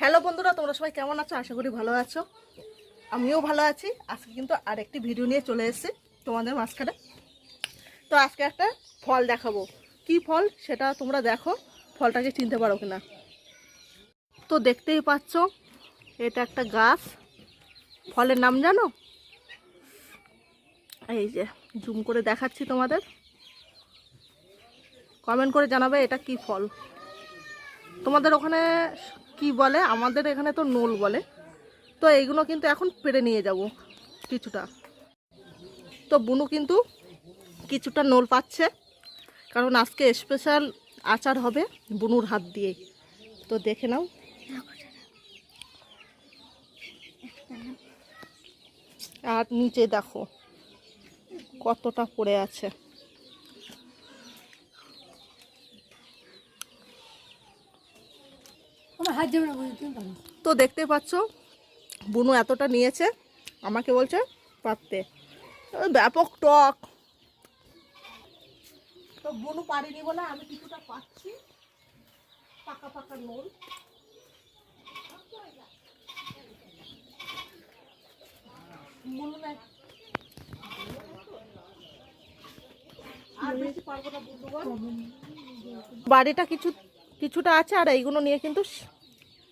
Hello বন্ধুরা, তোমরা সবাই কেমন আছো? আশা করি ভালো আছো। আমিও ভালো আছি। আজকে কিন্তু আরেকটি ভিডিও নিয়ে চলে এসেছি তোমাদের মাঝখানে। তো আজকে একটা ফল দেখাবো। কি ফল? সেটা তোমরা দেখো। ফলটাকে চিনতে পারো কিনা? তো দেখতেই পাচ্ছ, এটা একটা গাছ। ফলের নাম জানো? এই যে, জুম করে দেখাচ্ছি তোমাদের। কমেন্ট করে জানাবে এটা কি ফল। তোমাদের ওখানে কি বলে? আমাদের এখানে তো নোল বলে। তো এইগুলো কিন্তু এখন পেরে নিয়ে যাব কিছুটা। তো বুনু কিন্তু কিছুটা নোল পাচ্ছে। কারণ আজকে স্পেশাল আচার হবে বুনুর হাত দিয়ে। তো দেখে নাও। আর নিচে দেখো, কতটা পড়ে আছে আমার হাত যাবে না বুঝতে পারো তো দেখতে পাচ্ছ বুনু এতটা নিয়েছে আমাকে বলছে পারতে। ব্যাপক টক। তো বুনু পারিনি বলে আমি কিছুটা পাচ্ছি। পাকা পাকা নোল বুনু না আর বেশি পারব না বুনু গো। বাড়িটা কিছু কিছুটা আছে আর এইগুলো নিয়ে কিন্তু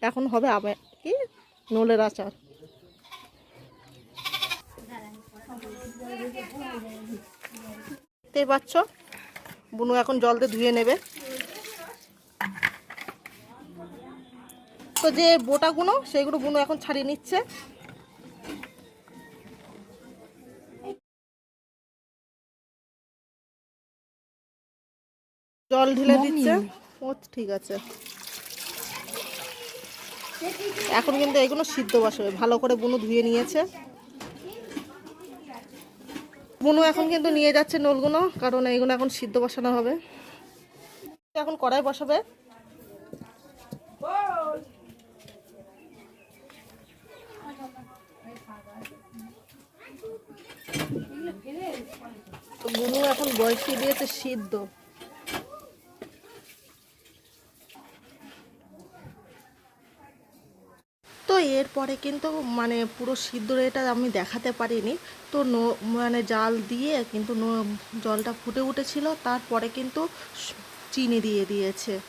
এখন হবে আবার কি? নোলের আচার। দেখতেই পাচ্ছ? বুনু এখন জল দিয়ে ধুয়ে নেবে। তো যে বোটাগুলো সেইগুলো বুনু এখন ছাড়িয়ে নিচ্ছে। জল ঢেলে দিচ্ছে। ও ঠিক আছে। এখন কিন্তু এগুলো সিদ্ধ বসাবে ভালো করে বুনু ধুয়ে নিয়েছে। বুনু এখন কিন্তু নিয়ে যাচ্ছে নলগুলো কারণ এইগুলো এখন সিদ্ধ বসানো হবে। এখন কড়াই বসাবে। তো বুনু এখন বয়সিয়ে দিয়েছে সিদ্ধ। এরপরে কিন্তু মানে পুরো সিদ্ধ এটা আমি দেখাতে পারিনি। তো নো মানে জাল দিয়ে কিন্তু ন- জলটা ফুটে উঠেছিল। তারপরে কিন্তু চিনি দিয়ে দিয়েছে।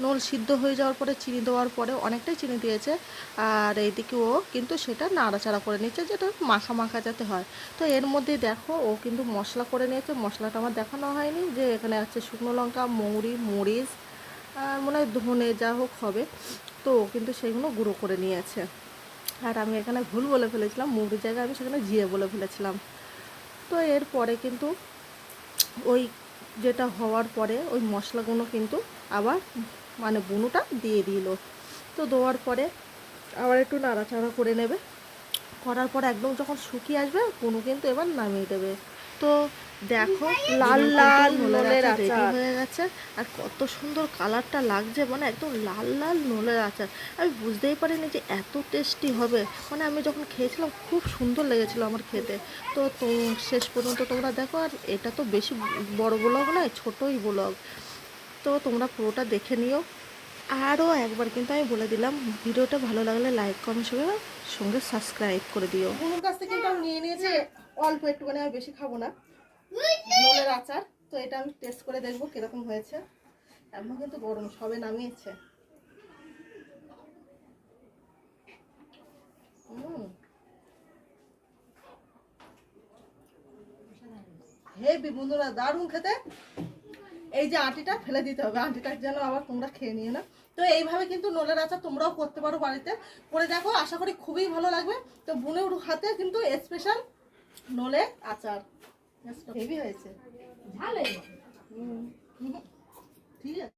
নোল সিদ্ধ হয়ে যাওয়ার পরে চিনি দেওয়ার পরে অনেকটাই চিনি দিয়েছে। আর এইদিকে ও কিন্তু সেটা নাড়াচাড়া করে নিচ্ছে যেটা মাখা মাখা যাতে হয়। তো এর মধ্যে দেখো, ও কিন্তু মশলা করে নিয়েছে। মশলাটা আমার দেখানো হয়নি, যে এখানে আছে শুকনো লঙ্কা, মৌরি, মরিচ, আর মনে হয় ধনে যা হোক হবে। তো ও কিন্তু সেগুলো গুঁড়ো করে নিয়েছে। আর আমি এখানে ভুল বলে ফেলেছিলাম মুগরির জায়গায় আমি সেখানে জিয়ে বলে ফেলেছিলাম। তো এরপরে কিন্তু ওই যেটা হওয়ার পরে ওই মশলাগুলো কিন্তু আবার মানে বুনুটা দিয়ে দিল। তো দেওয়ার পরে আবার একটু নাড়াচাড়া করে নেবে। করার পর একদম যখন শুকিয়ে আসবে, বুনু কিন্তু এবার নামিয়ে দেবে। তো দেখো লাল লাল নোলের আচার। হয়ে গেছে। আর কত সুন্দর কালারটা লাগছে মানে একদম লাল লাল নোলের আচার। আমি বুঝতেই পারিনি যে এত টেস্টি হবে। মানে আমি যখন খেয়েছিলাম খুব সুন্দর লেগেছিলো আমার খেতে। তো তো শেষ পর্যন্ত তোমরা দেখো আর এটা তো বেশি বড় ব্লগ নয় ছোটোই ব্লগ। তো তোমরা পুরোটা দেখে নিও। আরও একবার কিন্তু আমি বলে দিলাম ভিডিওটা ভালো লাগলে লাইক কমেন্ট সঙ্গে সঙ্গে সাবস্ক্রাইব করে দিও। কাছ থেকে নিয়ে নিয়েছি। অল্প একটুখানি আমি বেশি খাব না। নোলের আচার, তো এটা আমি টেস্ট করে দেখব কীরকম হয়েছে। এমন কিন্তু গরম, সবে নামিয়েছে। হেবি বন্ধুরা, দারুণ খেতে। এই যে আটিটা ফেলে দিতে হবে, আটিটা যেন আবার তোমরা খেয়ে নিও না। তো এইভাবে কিন্তু নোলের আচার তোমরাও করতে পারো বাড়িতে। করে দেখো, আশা করি খুবই ভালো লাগবে। তো বুনের হাতে কিন্তু স্পেশাল নোলের আচার। হেভি হয়েছে। ঠিক আছে।